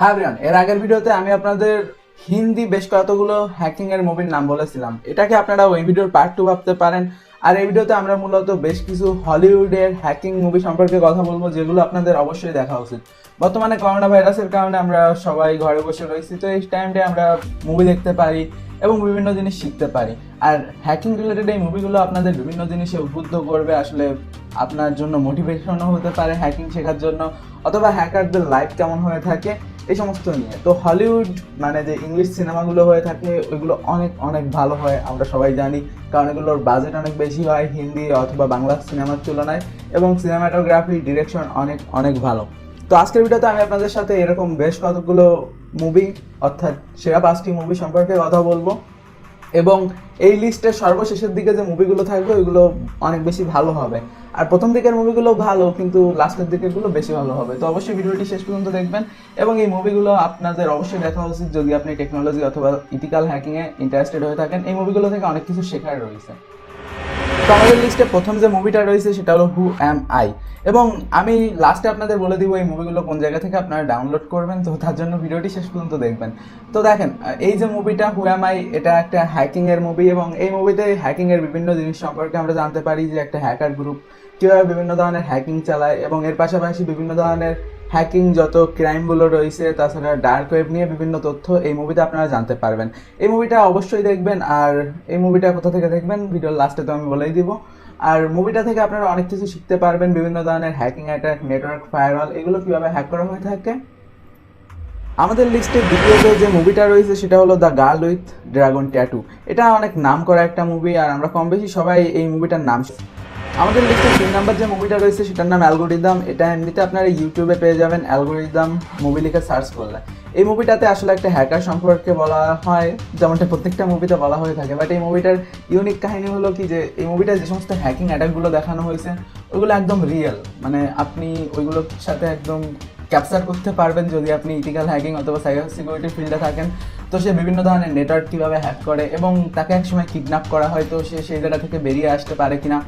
হ্যাঁ এর আগের ভিডিওতে আমি আপনাদের হিন্দি বেশ কতগুলো হ্যাকিং এর মুভির নাম বলেছিলাম। এটাকে আপনারা ওই ভিডিওর পার্ট টু ভাবতে পারেন। আর এই ভিডিওতে আমরা মূলত বেশ কিছু হলিউডের হ্যাকিং মুভি সম্পর্কে কথা বলব, যেগুলো আপনাদের অবশ্যই দেখা উচিত। বর্তমানে করোনা ভাইরাসের কারণে আমরা সবাই ঘরে বসে রয়েছি, তো এই টাইমটা আমরা মুভি দেখতে পারি। এবং বিভিন্ন জিনিস শিখতে পারি। আর হ্যাকিং রিলেটেড এই মুভিগুলো আপনাদের বিভিন্ন জিনিসে উদ্বুদ্ধ করবে, আসলে আপনার জন্য মোটিভেশনও হতে পারে হ্যাকিং শেখার জন্য, অথবা হ্যাকারদের লাইফ কেমন হয়ে থাকে, এই সমস্ত নিয়ে। তো হলিউড মানে যে ইংলিশ সিনেমাগুলো হয়ে থাকে, ওইগুলো অনেক অনেক ভালো হয়, আমরা সবাই জানি। কারণ এগুলোর বাজেট অনেক বেশি হয় হিন্দি অথবা বাংলা সিনেমার তুলনায়, এবং সিনেমাটোগ্রাফি ডিরেকশন অনেক অনেক ভালো। তো আজকের ভিডিওতে আমি আপনাদের সাথে এরকম বেশ কতগুলো মুভি অর্থাৎ সেরা পাঁচটি মুভি সম্পর্কে কথা বলব। এবং এই লিস্টের সর্বশেষের দিকে যে মুভিগুলো থাকবে, ওইগুলো অনেক বেশি ভালো হবে। আর প্রথম দিকের মুভিগুলো ভালো, কিন্তু লাস্টের দিকেরগুলো বেশি ভালো হবে। তো অবশ্যই ভিডিওটি শেষ পর্যন্ত দেখবেন। এবং এই মুভিগুলো আপনাদের অবশ্যই দেখা উচিত যদি আপনি টেকনোলজি অথবা ইথিক্যাল হ্যাকিংয়ে ইন্টারেস্টেড হয়ে থাকেন। এই মুভিগুলো থেকে অনেক কিছু শেখার রয়েছে। আমাদের লিস্টে প্রথম যে মুভিটা রয়েছে সেটা হলো হু অ্যাম আই এবং আমি লাস্টে আপনাদের বলে দিব এই মুভিগুলো কোন জায়গা থেকে আপনারা ডাউনলোড করবেন, তো তার জন্য ভিডিওটি শেষ পর্যন্ত দেখবেন। তো দেখেন এই যে মুভিটা হু অ্যাম আই এটা একটা হ্যাকিং এর মুভি এবং এই মুভিতে হ্যাকিং এর বিভিন্ন জিনিস সম্পর্কে আমরা জানতে পারি যে একটা হ্যাকার গ্রুপ কীভাবে বিভিন্ন ধরনের হ্যাকিং চালায় এবং এর পাশাপাশি বিভিন্ন ধরনের হ্যাকিং যত ক্রাইমগুলো রয়েছে, তাছাড়া ডার্ক ওয়েব নিয়ে বিভিন্ন তথ্য এই মুভিতে আপনারা জানতে পারবেন। এই মুভিটা অবশ্যই দেখবেন, আর এই মুভিটা কোথা থেকে দেখবেন ভিডিওর লাস্টে তো আমি বলেই দিব। আর মুভিটা থেকে আপনারা অনেক কিছু শিখতে পারবেন, বিভিন্ন ধরনের হ্যাকিং অ্যাটাক নেটওয়ার্ক ফায়ারওয়াল এগুলো কীভাবে হ্যাক করা হয়ে থাকে। আমাদের লিস্টে দ্বিতীয়ত যে মুভিটা রয়েছে, সেটা হলো the girl with dragon tattoo এটা অনেক নাম করা একটা মুভি আর আমরা কম বেশি সবাই এই মুভিটার নাম। আমাদের লিস্টে তিন নাম্বার যে মুভিটা রয়েছে সেটার নাম অ্যালগোরিদম এটা এমনিতে আপনারা ইউটিউবে পেয়ে যাবেন অ্যালগোরিদম মুভি লিখে সার্চ করলে। এই মুভিটাতে আসলে একটা হ্যাকার সম্পর্কে বলা হয়, যেমনটা প্রত্যেকটা মুভিতে বলা হয়ে থাকে। বাট এই মুভিটার ইউনিক কাহিনী হলো কি যে, এই মুভিটায় যে সমস্ত হ্যাকিং অ্যাটাকগুলো দেখানো হয়েছে, ওইগুলো একদম রিয়েল মানে আপনি ওইগুলোর সাথে একদম ক্যাপচার করতে পারবেন যদি আপনি ইথিক্যাল হ্যাকিং অথবা সাইবার সিকিউরিটি ফিল্ডে থাকেন। তো সে বিভিন্ন ধরনের নেটওয়ার্ক কীভাবে হ্যাক করে এবং তাকে একসময় কিডন্যাপ করা হয়, তো সে সেই জায়গা থেকে বেরিয়ে আসতে পারে কিনা।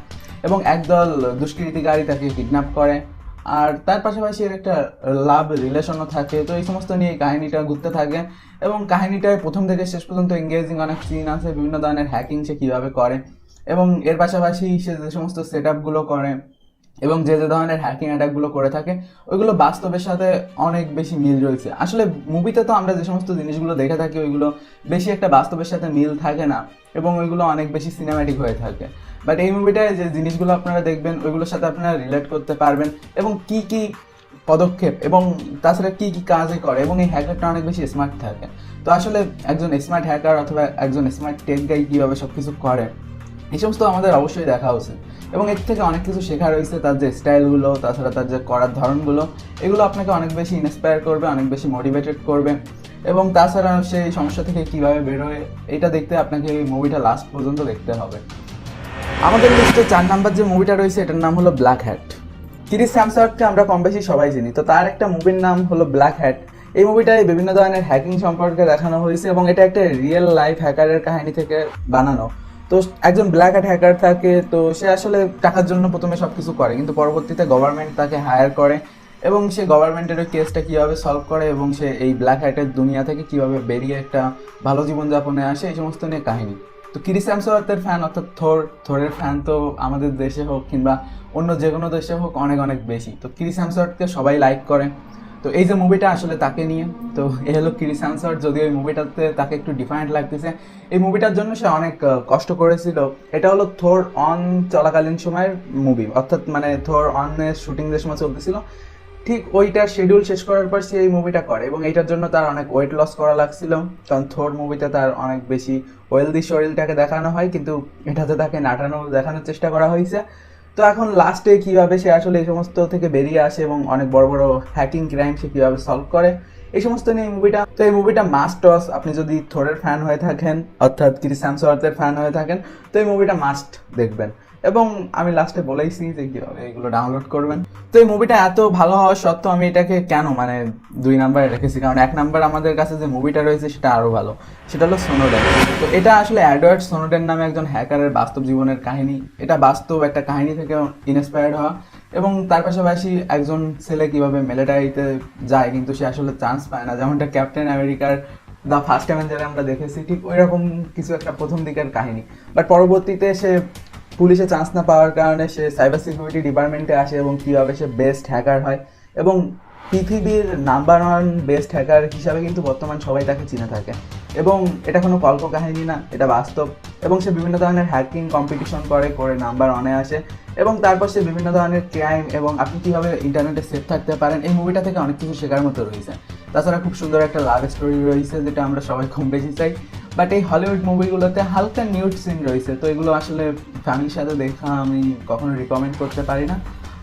একদল দুষ্কৃতিকারী তাকে কিডন্যাপ করে। আর তার পাশাপাশি এর একটা লাভ রিলেশনও থাকে। তো এই সমস্ত নিয়ে কাহিনিটা কাহিনীটা ঘুরতে থাকে এবং কাহিনীটায় প্রথম থেকে শেষ পর্যন্ত এঙ্গেজিং অনেক সিন আছে, বিভিন্ন ধরনের হ্যাকিং সে কীভাবে করে। এবং এর পাশাপাশি সে যে সমস্ত সেট আপগুলো করে এবং যে যে ধরনের হ্যাকিং অ্যাটাকগুলো করে থাকে, ওইগুলো বাস্তবের সাথে অনেক বেশি মিল রয়েছে। আসলে মুভিতে তো আমরা যে সমস্ত জিনিসগুলো দেখে থাকি, ওইগুলো বেশি একটা বাস্তবের সাথে মিল থাকে না এবং ওইগুলো অনেক বেশি সিনেম্যাটিক হয়ে থাকে। বাট এই মুভিটায় যে জিনিসগুলো আপনারা দেখবেন, ওইগুলোর সাথে আপনারা রিলেট করতে পারবেন এবং কি কি পদক্ষেপ এবং তাছাড়া কি কি কাজে করে এবং এই হ্যাকারটা অনেক বেশি স্মার্ট থাকে। তো আসলে একজন স্মার্ট হ্যাকার অথবা একজন স্মার্ট টেক গাই কীভাবে সব কিছু করে এই সমস্ত আমাদের অবশ্যই দেখা উচিত। এবং এর থেকে অনেক কিছু শেখা রয়েছে, তার যে স্টাইলগুলো তাছাড়া তার যে করার ধরনগুলো, এগুলো আপনাকে অনেক বেশি ইন্সপায়ার করবে, অনেক বেশি মোটিভেটেড করবে। এবং তাছাড়া সেই সমস্যা থেকে কীভাবে বেরোয়, এটা দেখতে আপনাকে এই মুভিটা লাস্ট পর্যন্ত দেখতে হবে। আমাদের লিস্টে চার নাম্বার যে মুভিটা রয়েছে, এটার নাম হলো ব্ল্যাক হ্যাট কিরিস স্যামসার্টকে আমরা কম বেশি সবাই চিনি। তো তার একটা মুভির নাম হলো ব্ল্যাক হ্যাট এই মুভিটায় বিভিন্ন ধরনের হ্যাকিং সম্পর্কে দেখানো হয়েছে এবং এটা একটা রিয়েল লাইফ হ্যাকারের কাহিনী থেকে বানানো। তো একজন ব্ল্যাক হ্যাট হ্যাকার থাকে, তো সে আসলে টাকার জন্য প্রথমে সব কিছু করে, কিন্তু পরবর্তীতে গভর্নমেন্ট তাকে হায়ার করে এবং সে গভর্নমেন্টের ওই কেসটা কীভাবে সলভ করে এবং সে এই ব্ল্যাক হ্যাটের দুনিয়া থেকে কীভাবে বেরিয়ে একটা ভালো জীবনযাপনে আসে, এই সমস্ত নিয়ে কাহিনী। তো ক্রিস হ্যামসওয়ার্থের ফ্যান অর্থাৎ থোর, থোরের ফ্যান তো আমাদের দেশে হোক কিংবা অন্য যে কোনো দেশে হোক অনেক অনেক বেশি। তো ক্রিস হ্যামসওয়ার্থকে সবাই লাইক করে। তো এই যে মুভিটা আসলে তাকে নিয়ে, তো এ হলো ক্রিস হ্যামসওয়ার্থ যদি ওই মুভিটাতে তাকে একটু ডিফারেন্ট লাগতেছে। এই মুভিটার জন্য সে অনেক কষ্ট করেছিল। এটা হলো থোর অন চলাকালীন সময়ের মুভি অর্থাৎ মানে থোর অনের শুটিং যে সময় চলতেছিল, ঠিক ওইটার শিডিউল শেষ করার পর সে এই মুভিটা করে এবং এইটার জন্য তার অনেক ওয়েট লস করা লাগছিল। কারণ থোর মুভিতে তার অনেক বেশি ওয়েলদি শরীরটাকে দেখানো হয়, কিন্তু এটাতে তাকে নাটানো, দেখানোর চেষ্টা করা হয়েছে। তো এখন লাস্টে কীভাবে সে আসলে এই সমস্ত থেকে বেরিয়ে আসে এবং অনেক বড় বড় হ্যাকিং ক্রাইম সে কীভাবে সলভ করে, এই সমস্ত নিয়ে মুভিটা তো এই মুভিটা মাস্ট টস আপনি যদি থোরের ফ্যান হয়ে থাকেন, অর্থাৎ ক্রিস স্যামসওয়ার্থের ফ্যান হয়ে থাকেন, তো এই মুভিটা মাস্ট দেখবেন। এবং আমি লাস্টে বলেইছি যে কীভাবে এগুলো ডাউনলোড করবেন। তো এই মুভিটা এত ভালো হওয়া সত্ত্বেও আমি এটাকে কেন মানে দুই নাম্বারে রেখেছি? কারণ এক নাম্বার আমাদের কাছে যে মুভিটা রয়েছে সেটা আরও ভালো। সেটা হলো সোনোডেন তো এটা আসলে অ্যাডওয়ার্ড সোনোডেন নামে একজন হ্যাকারের বাস্তব জীবনের কাহিনী। এটা বাস্তব একটা কাহিনী থেকে ইন্সপায়ার্ড হওয়া। এবং তার পাশাপাশি একজন ছেলে কীভাবে মিলিটারিতে যায়, কিন্তু সে আসলে চান্স পায় না। যেমনটা ক্যাপ্টেন আমেরিকার দ্য ফার্স্ট অ্যাভেঞ্জারে আমরা দেখেছি, ঠিক ওই রকম কিছু একটা প্রথম দিকের কাহিনী। বাট পরবর্তীতে সে পুলিশে চান্স না পাওয়ার কারণে সে সাইবার সিকিউরিটি ডিপার্টমেন্টে আসে এবং কীভাবে সে বেস্ট হ্যাকার হয় এবং পৃথিবীর নাম্বার ওয়ান বেস্ট হ্যাকার হিসাবে কিন্তু বর্তমান সবাই তাকে চিনে থাকে। এবং এটা কোনো কল্প কাহিনী না, এটা বাস্তব। এবং সে বিভিন্ন ধরনের হ্যাকিং কম্পিটিশন করে করে নাম্বার ওয়ানে আসে। এবং তারপর সে বিভিন্ন ধরনের ক্রাইম এবং আপনি কীভাবে ইন্টারনেটে সেফ থাকতে পারেন, এই মুভিটা থেকে অনেক কিছু শেখার মতো রয়েছে। তাছাড়া খুব সুন্দর একটা লাভ স্টোরি রয়েছে, যেটা আমরা সবাই কম বেশি চাই। বাট এই হলিউড মুভিগুলোতে হালকা নিউড সিন রয়েছে। তো এগুলো আসলে ফ্যামিলির সাথে দেখা আমি কখনো রিকমেন্ড করতে পারি না।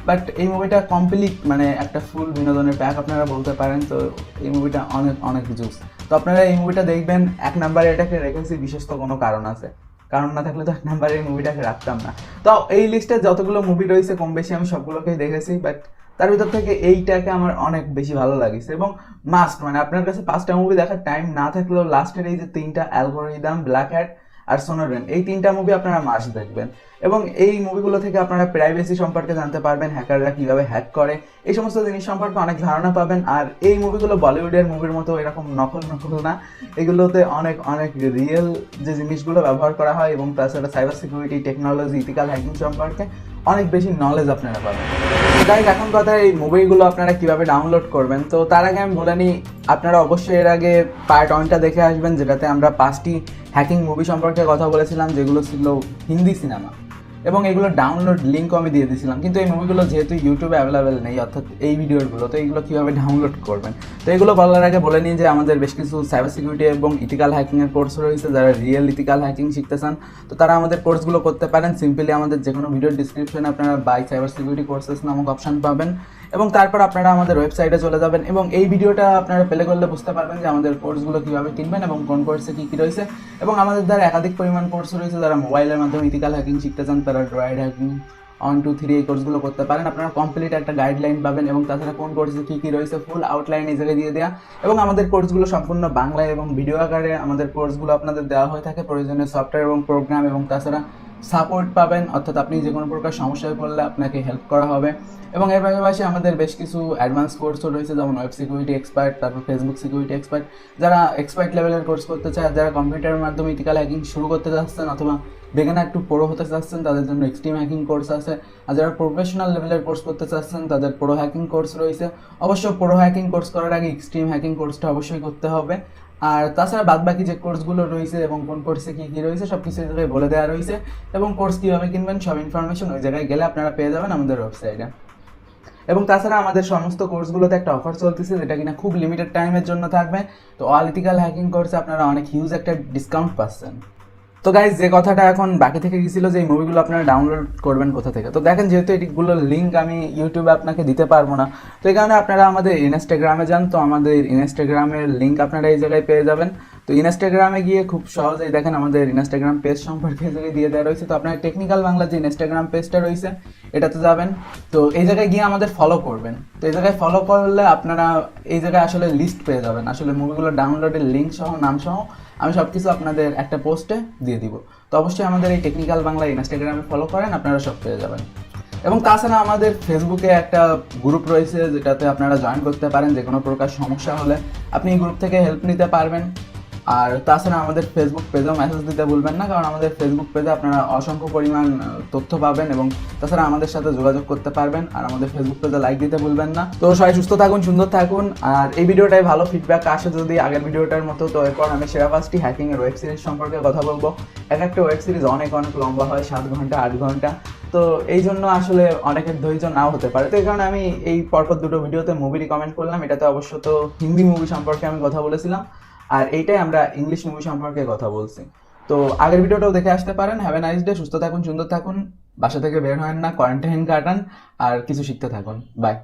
বাট এই মুভিটা কমপ্লিট মানে একটা ফুল বিনোদনের প্যাক আপনারা বলতে পারেন। তো এই মুভিটা অনেক অনেক জুস তো আপনারা এই মুভিটা দেখবেন, এক নাম্বারে এটাকে রেখেছি বিশেষ তো কোনো কারণ আছে। কারণ না থাকলে তো এক নাম্বারে এই মুভিটাকে রাখতাম না। তো এই লিস্টে যতগুলো মুভি রয়েছে, কম বেশি আমি সবগুলোকেই দেখেছি। বাট তার ভিতর থেকে এইটাকে আমার অনেক বেশি ভালো লাগিছে এবং মাস্ট মানে আপনার কাছে পাঁচটা মুভি দেখার টাইম না থাকলেও লাস্টের এই যে তিনটা অ্যালগোরিদম ব্ল্যাক হ্যাট আর সোনোরেন এই তিনটা মুভি আপনারা মাস্ট দেখবেন। এবং এই মুভিগুলো থেকে আপনারা প্রাইভেসি সম্পর্কে জানতে পারবেন হ্যাকাররা কীভাবে হ্যাক করে, এই সমস্ত জিনিস সম্পর্কে অনেক ধারণা পাবেন। আর এই মুভিগুলো বলিউডের মুভির মতো এরকম নকল নকল না, এগুলোতে অনেক অনেক রিয়েল যে জিনিসগুলো ব্যবহার করা হয় এবং তাছাড়া cyber security technology ethical hacking সম্পর্কে অনেক বেশি নলেজ আপনারা পাবেন। তাই এখন কথা এই মুভিগুলো আপনারা কীভাবে ডাউনলোড করবেন? তো তার আগে আমি বলে নিই, আপনারা অবশ্যই এর আগে পার্ট ওয়ানটা দেখে আসবেন, যেটাতে আমরা পাঁচটি হ্যাকিং মুভি সম্পর্কে কথা বলেছিলাম, যেগুলো ছিল হিন্দি সিনেমা এবং এগুলো ডাউনলোড লিঙ্কও আমি দিয়ে দিয়েছিলাম। কিন্তু এই মুভিগুলো যেহেতু ইউটিউবে অ্যাভেলেবেল নেই, অর্থাৎ এই ভিডিওগুলো তো এইগুলো কীভাবে ডাউনলোড করবেন? তো এগুলো বলার আগে বলে নিন যে আমাদের বেশ কিছু সাইবার সিকিউরিটি এবং ইথিক্যাল হ্যাকিংয়ের কোর্স রয়েছে, যারা রিয়েল ইথিক্যাল হ্যাকিং শিখতে চান। তো তারা আমাদের কোর্সগুলো করতে পারেন। সিম্পলি আমাদের যে কোনো ভিডিওর ডিসক্রিপশনে আপনারা বাই সাইবার সিকিউরিটি কোর্সেস নামক অপশন পাবেন। এবং তারপর আপনারা আমাদের ওয়েবসাইটে চলে যাবেন এবং এই ভিডিওটা আপনারা প্লে করলে বুঝতে পারবেন যে আমাদের কোর্সগুলো কীভাবে কিনবেন এবং কোন কোর্সে কী কী রয়েছে। এবং আমাদের দ্বারা একাধিক পরিমাণ কোর্স রয়েছে, যারা মোবাইলের মাধ্যমে ইথিক্যাল হ্যাকিং শিখতে চান তারা droid hacking one two three এই কোর্সগুলো করতে পারেন। আপনারা কমপ্লিট একটা গাইডলাইন পাবেন এবং তাছাড়া কোন কোর্সে কী কী রয়েছে ফুল আউটলাইন এই জায়গায় দিয়ে দেওয়া এবং আমাদের কোর্সগুলো সম্পূর্ণ বাংলায় এবং ভিডিও আকারে আমাদের কোর্সগুলো আপনাদের দেওয়া হয়ে থাকে। প্রয়োজনীয় সফটওয়্যার এবং প্রোগ্রাম এবং তাছাড়া সাপোর্ট পাবেন, অর্থাৎ আপনি যে কোনো প্রকার সমস্যায় পড়লে আপনাকে হেল্প করা হবে। এবং এর পাশাপাশি আমাদের বেশ কিছু অ্যাডভান্স কোর্সও রয়েছে, যেমন ওয়েব সিকিউরিটি এক্সপার্ট তারপর ফেসবুক সিকিউরিটি এক্সপার্ট যারা এক্সপার্ট লেভেলের কোর্স করতে চায়, যারা কম্পিউটারের মাধ্যমে ইথিক্যাল হ্যাকিং শুরু করতে চাচ্ছেন অথবা বেগানা একটু প্রো হতে চাচ্ছেন, তাদের জন্য এক্সট্রিম হ্যাকিং কোর্স আছে। আর যারা প্রফেশনাল লেভেলের কোর্স করতে চাচ্ছেন, তাদের প্রো হ্যাকিং কোর্স রয়েছে। অবশ্য প্রো হ্যাকিং কোর্স করার আগে এক্সট্রিম হ্যাকিং কোর্সটা অবশ্যই করতে হবে। আর তাছাড়া বাদ বাকি যে কোর্সগুলো রয়েছে এবং কোন কোর্সে কী কী রয়েছে সব কিছু বলে দেওয়া রয়েছে। এবং কোর্স কীভাবে কিনবেন, সব ইনফরমেশন ওই জায়গায় গেলে আপনারা পেয়ে যাবেন আমাদের ওয়েবসাইটে এবং তাছাড়া আমাদের সমস্ত কোর্সগুলোতে একটা অফার চলতেছে, যেটা কিনা খুব লিমিটেড টাইমের জন্য থাকবে। তো অলিটিক্যাল হ্যাকিং কোর্সে আপনারা অনেক হিউজ একটা ডিসকাউন্ট পাচ্ছেন। তো গাইজ যে কথাটা এখন বাকি থেকে গেছিল যে এই মুভিগুলো আপনারা ডাউনলোড করবেন কোথা থেকে? তো দেখেন যেহেতু এটিগুলোর লিঙ্ক আমি ইউটিউবে আপনাকে দিতে পারব না, তো এই কারণে আপনারা আমাদের ইনস্টাগ্রামে যান। তো আমাদের ইনস্টাগ্রামের লিঙ্ক আপনারা এই জায়গায় পেয়ে যাবেন। তো ইনস্টাগ্রামে গিয়ে খুব সহজেই দেখেন আমাদের ইনস্টাগ্রাম পেজ সম্পর্কে জায়গায় দিয়ে দেওয়া রয়েছে। তো আপনার টেকনিক্যাল বাংলা যে ইনস্টাগ্রাম পেজটা রয়েছে, এটাতে যাবেন। তো এই জায়গায় গিয়ে আমাদের ফলো করবেন। তো এই জায়গায় ফলো করলে আপনারা এই জায়গায় আসলে লিস্ট পেয়ে যাবেন। আসলে মুভিগুলো ডাউনলোডের লিঙ্ক সহ, নাম সহ আমি সব কিছু আপনাদের একটা পোস্টে দিয়ে দিব। তো অবশ্যই আমাদের এই টেকনিক্যাল বাংলা ইনস্টাগ্রামে ফলো করেন, আপনারা সব পেয়ে যাবেন। এবং তাছাড়া আমাদের ফেসবুকে একটা গ্রুপ রয়েছে, যেটাতে আপনারা জয়েন করতে পারেন যে কোনো প্রকার সমস্যা হলে আপনি এই গ্রুপ থেকে হেল্প নিতে পারবেন। আর তাছাড়া আমাদের ফেসবুক পেজেও মেসেজ দিতে ভুলবেন না, কারণ আমাদের ফেসবুক পেজে আপনারা অসংখ্য পরিমাণ তথ্য পাবেন এবং তাছাড়া আমাদের সাথে যোগাযোগ করতে পারবেন, আর আমাদের ফেসবুক পেজে লাইক দিতে ভুলবেন না। তো সবাই সুস্থ থাকুন, সুন্দর থাকুন, আর এই ভিডিওটায় ভালো ফিডব্যাক আসে যদি আগের ভিডিওটার মতো, তো এরপর আমি সেরা পাঁচটি হ্যাকিং এর ওয়েব সিরিজ সম্পর্কে কথা বলব। এক একটা ওয়েব সিরিজ অনেক অনেক লম্বা হয়, সাত ঘণ্টা, আট ঘণ্টা। তো এই জন্য আসলে অনেকের ধৈর্য নাও হতে পারে। তো এই কারণে আমি এই পরপর দুটো ভিডিওতে মুভি রিকমেন্ড করলাম। এটাতে অবশ্য তো হিন্দি মুভি সম্পর্কে আমি কথা বলেছিলাম। আর এইটাই আমরা ইংলিশ মুভি সম্পর্কে কথা বলছি। তো আগের ভিডিওটাও দেখে আসতে পারেন। হ্যাভ এ নাইস ডে সুস্থ থাকুন, সুন্দর থাকুন, বাসা থেকে বের হয় না কোয়ারেন্টাইন কাটান, আর কিছু শিখতে থাকুন। বাই.